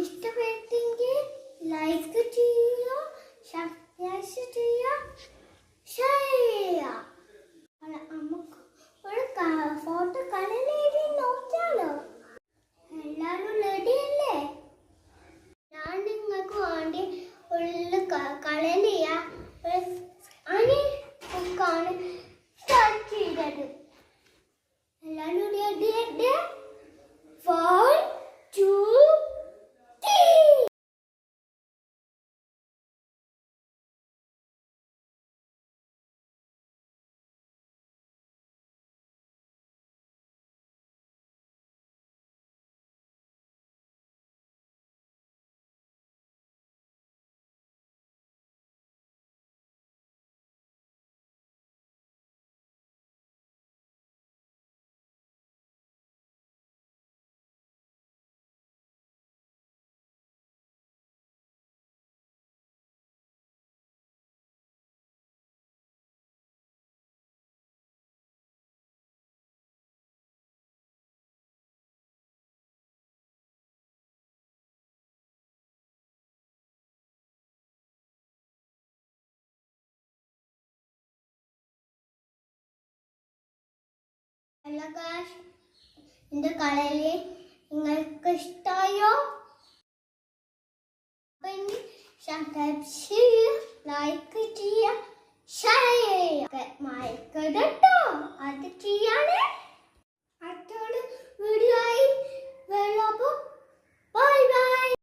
എല്ലാവരും ഇഷ്ടപ്പെട്ടെങ്കിൽ ലൈക്ക് ചെയ്യുക ചെയ്യുക ഷെയർ നമുക്ക് ഒരു ഫോട്ടോ കടലേടി നോക്കിയാലോ എല്ലാരും റെഡി അല്ലേ? ഞാൻ നിങ്ങൾക്ക് വേണ്ടി ഉള്ള കളലിയ അണി ബുക്കാണ് സ്റ്റാർട്ട് അല്ലേ? ഹലോ ഗായ്സ് എന്റെ നിങ്ങൾക്ക് ഇഷ്ടമായോ അപ്പം ഇനി സബ്സ്ക്രൈബ് ലൈക്ക് ചെയ്യുക ഷെയർ ചെയ്യുക മറക്കരുത്